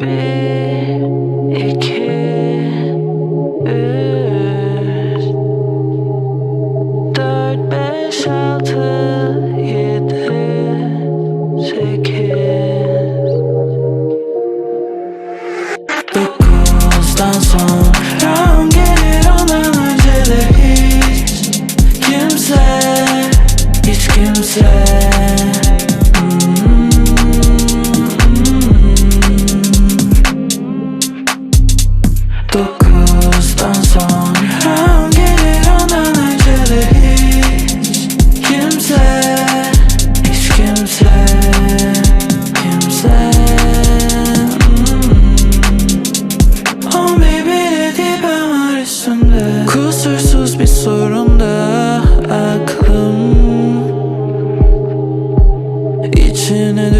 Bir, iki, üç, dört, beş, altı, yedi, sekiz. Sonra on gelir ondan önce hiç kimse, hiç kimse.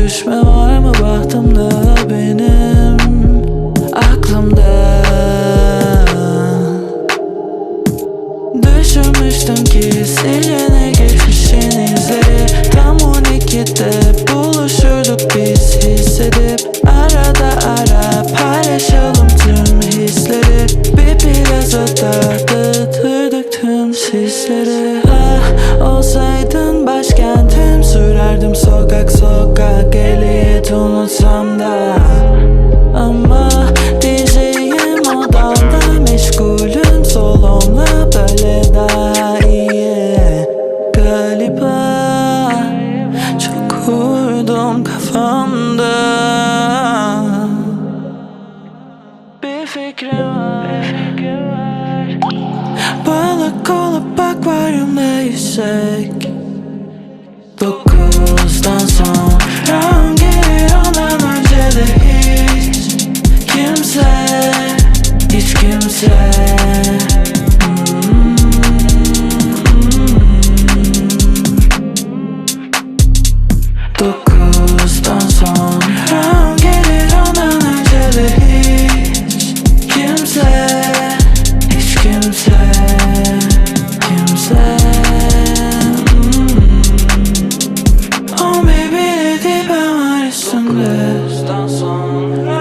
Düşme var mı bahtımda benim? Aklımda. Düşünmüştüm ki siline geçmişin izleri Tam 12'de buluşurduk biz hissedip Arada ara paylaşalım tüm hisleri. Bir plaza dağıtırdık tüm sisleri kurdum kafamda. Bir fikrim var, fikrim var. Balık olup akvaryumda yüzsek Dokuzdan sonra kimse Hiç kimse song.